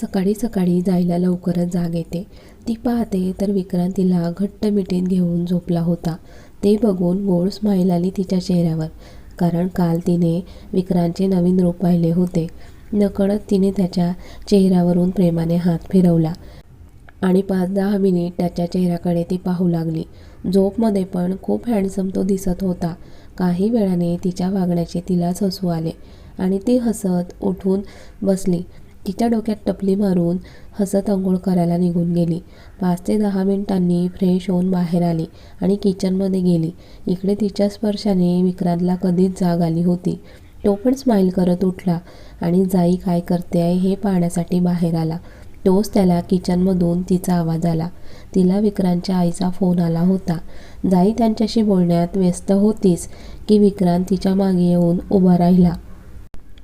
सकाळी सकाळी जायला लवकरच जाग येते. ती पाहते तर विक्रांत तिला घट्ट मिठीत घेऊन झोपला होता. ते बघून गोड स्माईल आली तिच्या चेहऱ्यावर. कारण काल तिने विक्रांतचे नवीन रूप पाहिले होते. नकळत तिने त्याच्या चेहऱ्यावरून प्रेमाने हात फिरवला. आणि पाच दहा मिनिट त्याच्या चेहऱ्याकडे ती पाहू लागली. झोपमध्ये पण खूप हँडसम तो दिसत होता. काही वेळाने तिच्या वागण्याचे तिलाच हसू आले आणि ती हसत उठून बसली. तिच्या डोक्यात टपली मारून हसत अंघोळ करायला निघून गेली. पाच ते दहा मिनिटांनी फ्रेश होऊन बाहेर आली आणि किचनमध्ये गेली. इकडे तिच्या स्पर्शाने विक्रांतला कधीच जाग आली होती. तो पण स्माईल करत उठला आणि जाई काय करते आहे हे पाहण्यासाठी बाहेर आला तोच त्याला किचनमधून तिचा आवाज आला. तिला विक्रांतच्या आईचा फोन आला होता. जाई त्यांच्याशी बोलण्यात व्यस्त होतीच की? विक्रांत तिच्यामागे येऊन उभा राहिला.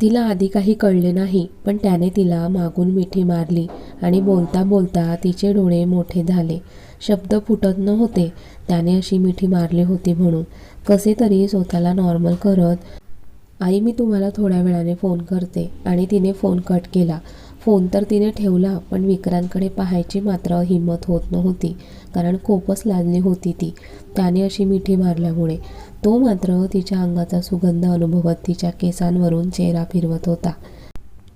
तिला आधी काही कळले नाही पण त्याने तिला मागून मिठी मारली आणि बोलता बोलता तिचे डोळे मोठे झाले. शब्द फुटत नव्हते त्याने अशी मिठी मारली होती म्हणून. कसे तरी स्वतःला नॉर्मल करत आई मी तुम्हाला थोड्या वेळाने फोन करते. आणि तिने फोन कट केला. फोन तर तिने ठेवला पण विक्रांतकडे पाहायची मात्र हिंमत होत नव्हती. कारण खूपच लाजली होती ती त्याने अशी मिठी मारल्यामुळे. तो मात्र तिच्या अंगाचा सुगंध अनुभवत तिच्या केसांवरून चेहरा फिरवत होता.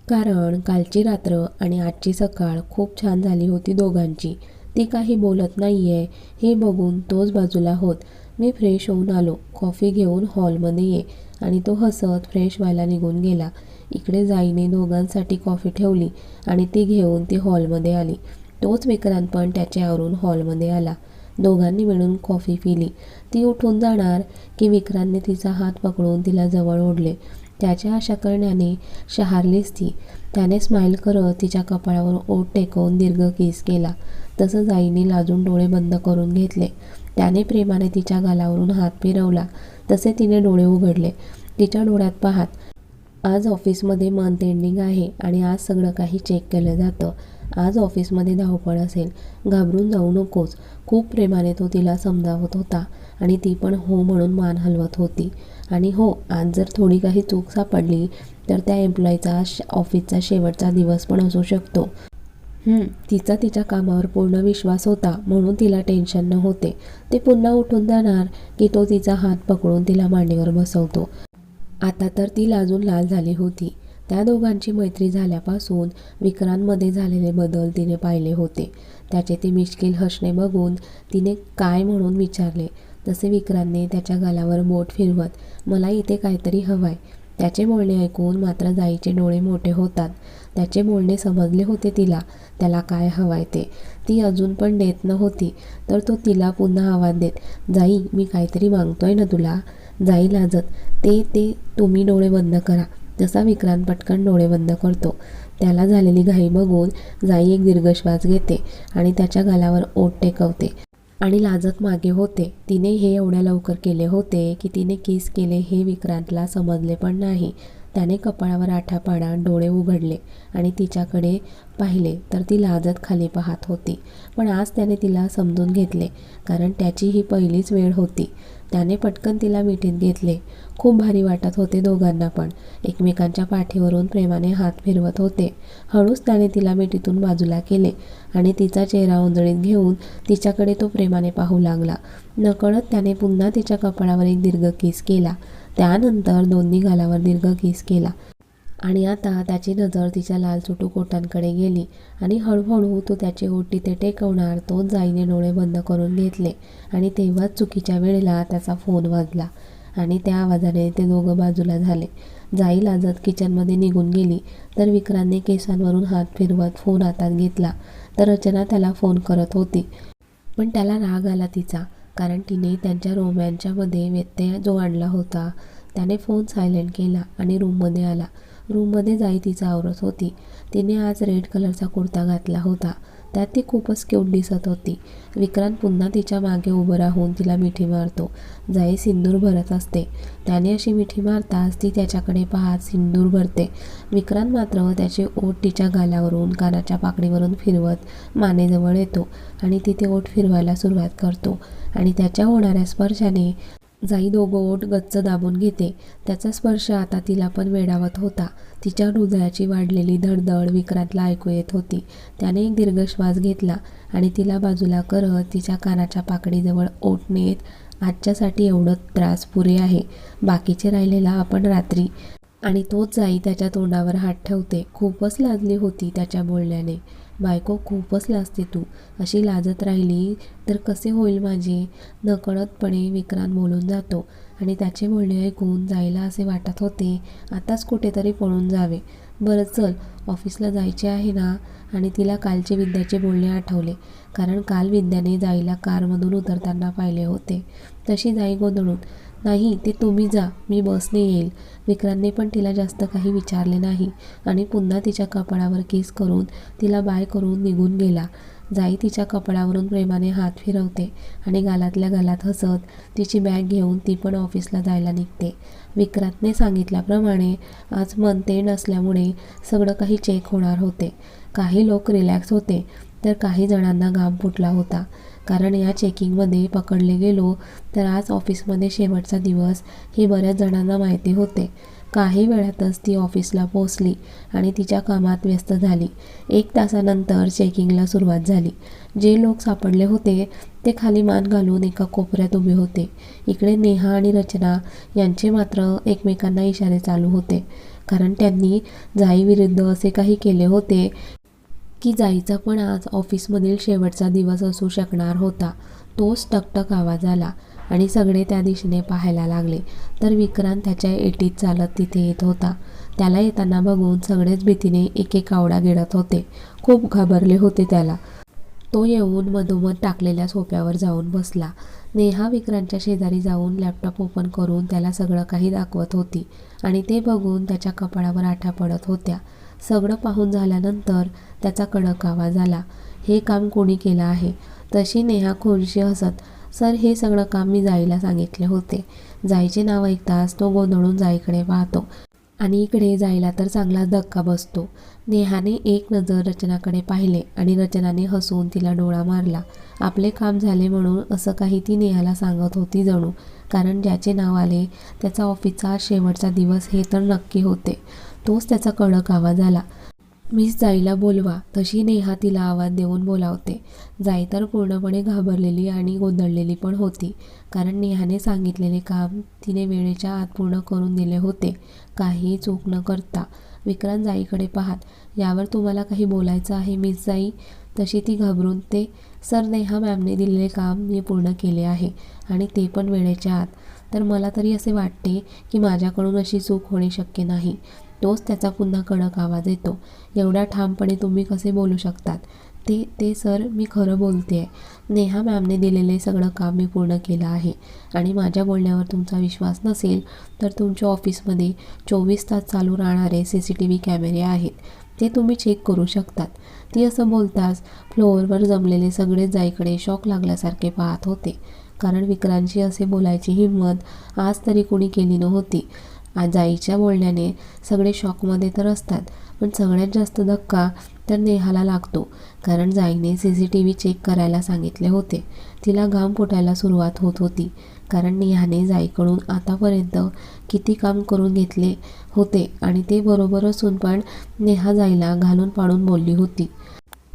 कारण कालची रात्र आणि आजची सकाळ खूप छान झाली होती दोघांची. ती काही बोलत नाही आहे हे बघून तोच बाजूला होत. मी फ्रेश होऊन आलो कॉफी घेऊन हॉलमध्ये ये. आणि तो हसत फ्रेश व्हायला निघून गेला. इकडे जाईने दोघांसाठी कॉफी ठेवली आणि ती घेऊन ती हॉलमध्ये आली. तोच विक्रांत पण त्याच्यावरून हॉलमध्ये आला. दोघांनी मिळून कॉफी पिली. ती उठून जाणार की विक्रांतने तिचा हात पकडून तिला जवळ ओढले. त्याच्या अशा करण्याने शहारलीच ती. त्याने स्माईल करत तिच्या कपाळावर ओठ टेकवून दीर्घ किस केला. तसं जाईने लाजून डोळे बंद करून घेतले. त्याने प्रेमाने तिच्या गालावरून हात फिरवला. तसे तिने डोळे उघडले. तिच्या डोळ्यात पाहात आज ऑफिसमध्ये मंथ एंडिंग आहे आणि आज सगळं काही चेक केलं जातं. आज ऑफिसमध्ये धावपळ असेल. घाबरून जाऊ नकोस. खूप प्रेमाने तो तिला समजावत होता आणि ती पण हो म्हणून मान हलवत होती. आणि हो आज जर थोडी काही चूक सापडली तर त्या एम्प्लॉईचा ऑफिसचा शेवटचा दिवस पण असू शकतो. तिचा तिच्या कामावर पूर्ण विश्वास होता म्हणून तिला टेन्शन नव्हते. ते पुन्हा उठून जाणार की तो तिचा हात पकडून तिला मांडीवर बसवतो. आता तर ती लाजून लाल झाली होती. त्या दोघांची मैत्री झाल्यापासून विक्रांतमध्ये झालेले बदल तिने पाहिले होते. त्याचे ते मिश्किल हसणे बघून तिने काय म्हणून विचारले. तसे विक्रांतने त्याच्या गालावर बोट फिरवत मला इथे काहीतरी हवाय. त्याचे बोलणे ऐकून मात्र जाईचे डोळे मोठे होतात. त्याचे बोलणे समजले होते तिला. त्याला काय हवाय ते? ती अजून पण देत नव्हती. तर तो तिला पुन्हा आवाज देत जाई मी काहीतरी मागतोय ना तुला. जाई लाजत. ते ते तुम्ही डोळे बंद करा. जसा विक्रांत पटकन डोळे बंद करतो त्याला झालेली घाई बघून जाई एक दीर्घ श्वास घेते आणि त्याच्या गालावर ओट टेकवते आणि लाजत मागे होते. तिने हे एवढ्या लवकर केले होते की तिने किस केले हे विक्रांतला समजले पण नाही. त्याने कपाळावर आठापाडा डोळे उघडले आणि तिच्याकडे पाहिले तर ती लाजत खाली पाहत होती. पण आज त्याने तिला समजून घेतले कारण त्याची ही पहिलीच वेळ होती. त्याने पटकन तिला मिठीत घेतले. खूप भारी वाटत होते दोघांना पण. एकमेकांच्या पाठीवरून प्रेमाने हात फिरवत होते. हळूच त्याने तिला मिठीतून बाजूला केले आणि तिचा चेहरा उंजळीत घेऊन तिच्याकडे तो प्रेमाने पाहू लागला. नकळत त्याने पुन्हा तिच्या कपाळावर एक दीर्घ किस केला. त्यानंतर दोन्ही गालावर दीर्घ किस केला. आणि आता त्याची नजर तिच्या लाल सुटू कोटांकडे गेली आणि हळूहळू तो त्याचे ओठ तिथे टेकवणार तोच जाईने डोळे बंद करून घेतले. आणि तेव्हाच चुकीच्या वेळेला त्याचा फोन वाजला आणि त्या आवाजाने ते दोघं बाजूला झाले. जाई लाजत किचनमध्ये निघून गेली तर विक्रांतने केसांवरून हात फिरवत फोन हातात घेतला. तर रचना त्याला फोन करत होती. पण त्याला राग आला तिचा. कारण तिने त्यांच्या रोम्यांच्यामध्ये व्यत्यय जो आणला होता त्याने फोन सायलेंट केला आणि रूममध्ये आला. रूममध्ये जाई तिचा आवरत होती. तिने आज रेड कलरचा कुर्ता घातला होता. त्यात ती खूपच क्यूट दिसत होती. विक्रांत पुन्हा तिच्यामागे उभं राहून तिला मिठी मारतो. जाई सिंदूर भरत असते. त्याने अशी मिठी मारताच ती त्याच्याकडे पाहत सिंदूर भरते. विक्रांत मात्र त्याचे ओठ तिच्या गालावरून कानाच्या पाकडीवरून फिरवत मानेजवळ येतो आणि तिथे ओठ फिरवायला सुरुवात करतो. आणि त्याच्या होणाऱ्या स्पर्शाने जाई दोघं ओठ गच्च दाबून घेते. त्याचा स्पर्श आता तिला पण वेडावत होता. तिच्या हृदयाची वाढलेली धडधड विक्रांतला ऐकू येत होती. त्याने एक दीर्घ श्वास घेतला आणि तिला बाजूला करत तिच्या कानाच्या पाकडीजवळ ओठ नेत आजच्यासाठी एवढं त्रास पुरे आहे. बाकीचे राहिलेला आपण रात्री. आणि तोच जाई त्याच्या तोंडावर हात ठेवते. खूपच लाजली होती त्याच्या बोलण्याने. बायको खूपच लाजते तू. अशी लाजत राहिली तर कसे होईल माझे? नकळतपणे विक्रांत बोलून जातो आणि त्याचे बोलणे ऐकून जायला असे वाटत होते. आताच कुठेतरी पळून जावे. बरं चल ऑफिसला जायचे आहे ना? आणि तिला कालचे विद्याचे बोलणे आठवले. कारण काल विद्याने जाईला कारमधून उतरताना पाहिले होते. तशी जाई गोंधळून. नाही ते तुम्ही जा मी बसने येईल. विक्रांतने पण तिला जास्त काही विचारले नाही आणि पुन्हा तिच्या कपाळावर केस करून तिला बाय करून निघून गेला. जाई तिच्या कपाळावरून प्रेमाने हात फिरवते आणि गालातल्या गालात हसत तिची बॅग घेऊन ती पण ऑफिसला जायला निघते. विक्रांतने सांगितल्याप्रमाणे आज मनते नसल्यामुळे सगळं काही चेक होणार होते. काही लोक रिलॅक्स होते. तर काही जणांना घाम फुटला होता. कारण या चेकिंगमध्ये पकडले गेलो तर आज ऑफिसमध्ये शेवटचा दिवस हे बऱ्याच जणांना माहिती होते. काही वेळातच ती ऑफिसला पोहोचली आणि तिच्या कामात व्यस्त झाली. एक तासानंतर चेकिंगला सुरुवात झाली. जे लोक सापडले होते ते खाली मान घालून एका कोपऱ्यात उभे होते. इकडे नेहा आणि रचना यांचे मात्र एकमेकांना इशारे चालू होते. कारण त्यांनी जाईविरुद्ध असे काही केले होते की जाईचा पण आज ऑफिसमधील शेवटचा दिवस असू शकणार होता. तोच टकटक आवाज आला आणि सगळे त्या दिशेने पाहायला लागले. तर विक्रांत त्याच्या एटीत चालत तिथे येत होता. त्याला येताना बघून सगळेच भीतीने एक एक आवडा गिळत होते. खूप घाबरले होते त्याला. तो येऊन मधोमध टाकलेल्या सोप्यावर जाऊन बसला. नेहा विक्रांतच्या शेजारी जाऊन लॅपटॉप ओपन करून त्याला सगळं काही दाखवत होती आणि ते बघून त्याच्या कपाळावर आठ्या पडत होत्या. सगळं पाहून झाल्यानंतर त्याचा कडक आवाज आला. हे काम कोणी केलं आहे? तशी नेहा खोलशी हसत सर हे सगळं काम मी जाईला सांगितले होते. जायचे नाव ऐकताच तो गोंधळून जाईकडे पाहतो आणि इकडे जायला तर चांगलाच धक्का बसतो. नेहाने एक नजर रचनाकडे पाहिले आणि रचनाने हसून तिला डोळा मारला. आपले काम झाले म्हणून असं काही ती नेहाला सांगत होती जणू. कारण ज्याचे नाव आले त्याचा ऑफिसचा शेवटचा दिवस हे तर नक्की होते. तोच त्याचा कडक आवाज आला. मिस जाईला बोलवा तशी नेहा तिला आवाज देऊन बोलावते. जाई तर पूर्णपणे घाबरलेली आणि गोंधळलेली पण होती कारण नेहाने सांगितलेले काम तिने वेळेच्या आत पूर्ण करून दिले होते. काही चूक न करता विक्रांत जाईकडे पाहात. यावर तुम्हाला काही बोलायचं आहे मिस जाई? तशी ती घाबरून ते सर नेहा मॅमने दिलेले काम मी पूर्ण केले आहे आणि ते पण वेळेच्या आत. तर मला तरी असे वाटते की माझ्याकडून अशी चूक होणे शक्य नाही. तोच त्याचा पुन्हा कडक आवाज येतो. एवढ्या ठामपणे तुम्ही कसे बोलू शकतात? ते ते सर मी खरं बोलते आहे नेहा मॅमने दिलेले सगळं काम मी पूर्ण केलं आहे. आणि माझ्या बोलण्यावर तुमचा विश्वास नसेल तर तुमच्या ऑफिसमध्ये चोवीस तास चालू राहणारे सी सी टी व्ही कॅमेरे आहेत. ते तुम्ही चेक करू शकतात. ती असं बोलताच फ्लोअरवर जमलेले सगळे जाईकडे शॉक लागल्यासारखे पाहत होते. कारण विक्रांतची असे बोलायची हिंमत आज तरी कोणी केली नव्हती. आज आईच्या बोलण्याने सगळे शॉकमध्ये तर असतात पण सगळ्यात जास्त धक्का तर नेहाला लागतो कारण जाईने C C T V check करायला सांगितले होते. तिला घाम फुटायला सुरुवात होत होती कारण नेहाने जाईकडून आतापर्यंत किती काम करून घेतले होते आणि ते बरोबर असून पण नेहा जाईला घालून पाडून बोलली होती.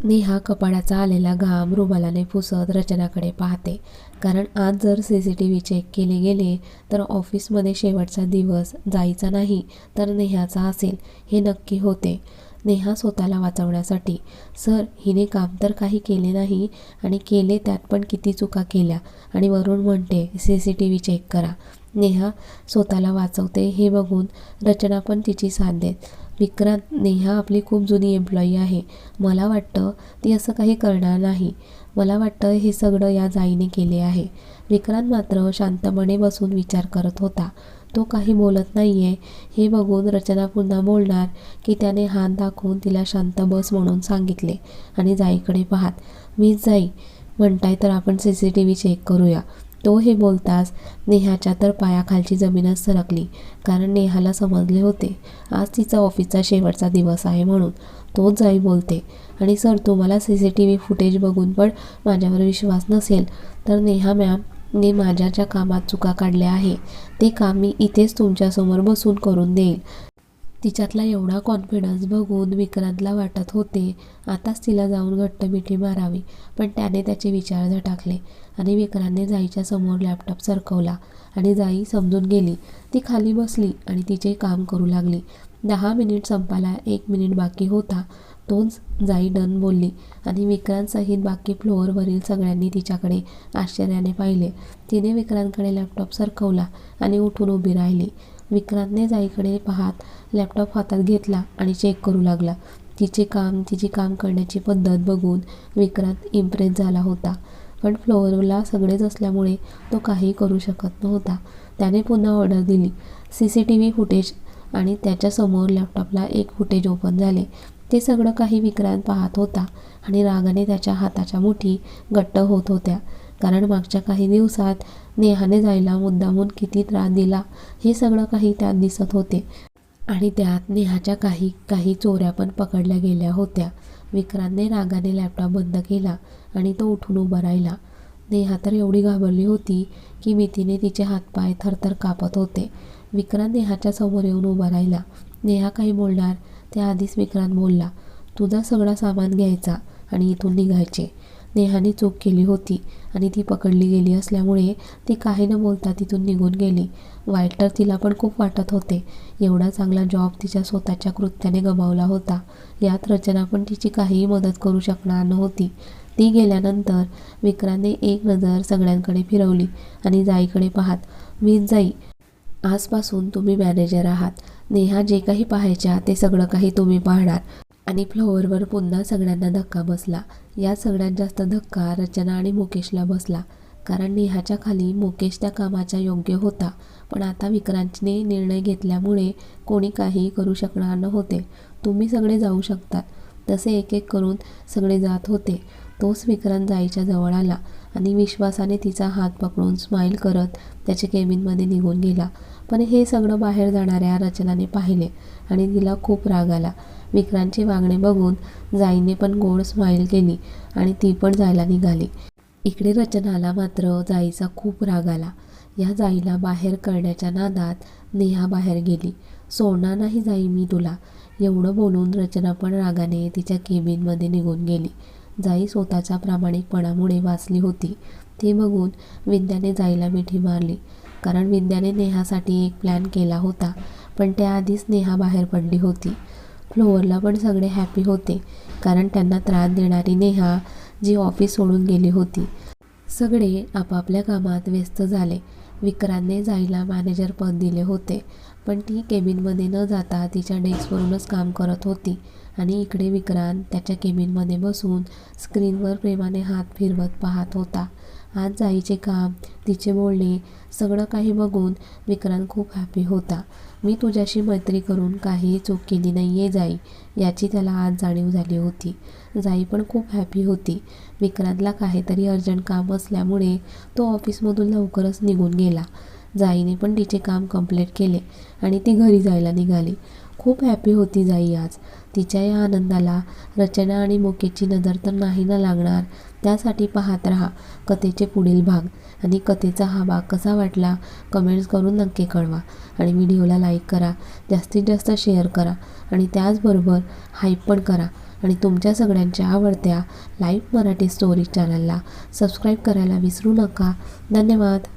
नेहा कपाळाचा आलेला घाम रुमालाने पुसत रचनाकडे पाहते. कारण आज जर C C T V check केले गेले तर ऑफिसमध्ये शेवटचा दिवस जायचा नाही तर नेहाचा असेल हे नक्की होते. नेहा स्वतःला वाचवण्यासाठी सर हिने काम तर काही केले नाही आणि केले त्यात पण किती चुका केल्या. आणि वरून म्हणते C C T V check करा. नेहा स्वतःला वाचवते. हे बघून रचना पण तिची साथ देत. विक्रांत नेहा आपली खूप जुनी एम्प्लॉई आहे. मला वाटतं ती असं काही करणार नाही. मला वाटतं हे सगळं या जाईने केले आहे. विक्रांत मात्र शांतपणे बसून विचार करत होता. तो काही बोलत नाही आहे हे बघून रचना पुन्हा बोलणार की त्याने हात दाखवून तिला शांत बस म्हणून सांगितले. आणि जाईकडे पाहात मीच जाई. म्हणताय तर आपण C C T V check करूया. तो हे बोलताच नेहाच्या तर पायाखालची जमीनच सरकली कारण नेहाला समजले होते आज तिचा ऑफिसचा शेवटचा दिवस आहे म्हणून. तोच जाई बोलते आणि सर तुम्हाला C C T V footage बघून पण माझ्यावर विश्वास नसेल तर नेहा मॅम ने माझ्या ज्या कामात चुका काढल्या आहे. ते काम मी इथेच तुमच्यासमोर बसून करून देईल. तिच्यातला एवढा कॉन्फिडन्स बघून विक्रांतला वाटत होते आताच तिला जाऊन घट्ट मिठी मारावी. पण त्याने त्याचे विचार झटाकले आणि विक्रांतने जाईच्या समोर लॅपटॉप सरकवला आणि जाई समजून गेली. ती खाली बसली आणि तिचे काम करू लागली. दहा मिनिट संपायला एक मिनिट बाकी होता. तोच जाई डन बोलली आणि विक्रांतसहित बाकी फ्लोअरवरील सगळ्यांनी तिच्याकडे आश्चर्याने पाहिले. तिने विक्रांतकडे लॅपटॉप सरकवला आणि उठून उभी राहिली. विक्रांतने जाईकडे पाहत लॅपटॉप हातात घेतला आणि चेक करू लागला. तिचे काम तिची काम करण्याची पद्धत बघून विक्रांत इम्प्रेस झाला होता. पण फ्लोअरला सगळेच असल्यामुळे तो काही करू शकत नव्हता. त्याने पुन्हा ऑर्डर दिली. C C T V footage आणि त्याच्यासमोर लॅपटॉपला एक फुटेज ओपन झाले. ते सगळं काही विक्रांत पाहत होता आणि रागाने त्याच्या हाताच्या मुठी घट्ट होत होत्या. कारण मागच्या काही दिवसात नेहाने जायला मुद्दामून किती त्रास दिला हे सगळं काही त्यात दिसत होते. आणि त्यात नेहाच्या काही काही चोऱ्या पण पकडल्या गेल्या होत्या. विक्रांतने रागाने लॅपटॉप बंद केला आणि तो उठून उभा राहिला. नेहा तर एवढी घाबरली होती की भीतीने तिचे हातपाय थरथर कापत होते. विक्रांत नेहाच्या समोर येऊन उभा राहिला. नेहा काही बोलणार त्याआधीच विक्रांत बोलला तुझा सगळा सामान घ्यायचा आणि इथून निघायचे. नेहाने चूक केली होती आणि ती पकडली गेली असल्यामुळे ती काही न बोलता तिथून निघून गेली. वाईट तर तिला पण खूप वाटत होते. एवढा चांगला जॉब तिच्या स्वतःच्या कृत्याने गमावला होता. यात रचना पण तिची काहीही मदत करू शकणार नव्हती. ती गेल्यानंतर विक्रांतने एक नजर सगळ्यांकडे फिरवली आणि जाईकडे पाहात मीच जाई. आजपासून तुम्ही मॅनेजर आहात. नेहा जे काही पाहायच्या ते सगळं काही तुम्ही पाहणार. आणि फ्लोअरवर पुन्हा सगळ्यांना धक्का बसला. या सगळ्यात जास्त धक्का रचना आणि मुकेशला बसला. कारण नेहाच्या खाली मुकेश त्या कामाच्या योग्य होता. पण आता विक्रांतने निर्णय घेतल्यामुळे कोणी काहीही करू शकणार नव्हते. तुम्ही सगळे जाऊ शकतात. तसे एक एक करून सगळे जात होते. तोच विक्रांत जाईच्या जवळ आला. आणि विश्वासाने तिचा हात पकडून स्माईल करत त्याच्या केबिनमध्ये निघून गेला. पण हे सगळं बाहेर जाणाऱ्या रचनाने पाहिले आणि तिला खूप राग आला. विक्रांतचे वागणे बघून जाईने पण गोड स्माईल केली आणि ती पण जायला निघाली. इकडे रचनाला मात्र जाईचा खूप राग आला. या जाईला बाहेर करण्याच्या नादात नेहा बाहेर गेली. सोडणार नाही जाई मी तुला एवढं बोलून रचना पण रागाने तिच्या केबिनमध्ये निघून गेली. जाई स्वतःच्या प्रामाणिकपणामुळे वाचली होती. ते बघून विद्याने जाईला मिठी मारली. कारण विद्याने नेहासाठी एक प्लॅन केला होता पण त्याआधीच नेहा बाहेर पडली होती. फ्लोअरला पण सगळे हॅपी होते कारण त्यांना त्रास देणारी नेहा जी ऑफिस सोडून गेली होती. सगळे आपापल्या कामात व्यस्त झाले. विक्रांतने जाईला मॅनेजर पद दिले होते पण ती केबिनमध्ये न जाता तिच्या डेस्कवरूनच काम करत होती. आणि इकडे विक्रांत त्याच्या केबिनमध्ये बसून स्क्रीनवर प्रेमाने हात फिरवत पाहत होता. आज जाईचे काम तिचे बोलणे सगळं काही बघून विक्रांत खूप हॅपी होता. मी तुझ्याशी मैत्री करून काही चूक केली नाही आहे जाई याची त्याला आज जाणीव झाली होती. जाई पण खूप हॅपी होती. विक्रांतला काहीतरी अर्जंट काम असल्यामुळे तो ऑफिसमधून लवकरच निघून गेला. जाईने पण तिचे काम कंप्लीट केले आणि ती घरी जायला निघाली. खूप हॅपी होती जाई आज. तिच्या या आनंदाला रचना आणि मोकेची नजर तर नाही ना लागणार. त्यासाठी पाहत राहा कथेचे पुढील भाग आणि कथेचा हा भाग कसा वाटला कमेंट्स करून नक्की कळवा आणि व्हिडिओला लाईक करा जास्तीत जास्त शेअर करा आणि त्याचबरोबर हाईप पण करा आणि तुमच्या सगळ्यांच्या आवडत्या लाईव्ह मराठी स्टोरी चॅनलला सबस्क्राईब करायला विसरू नका. धन्यवाद.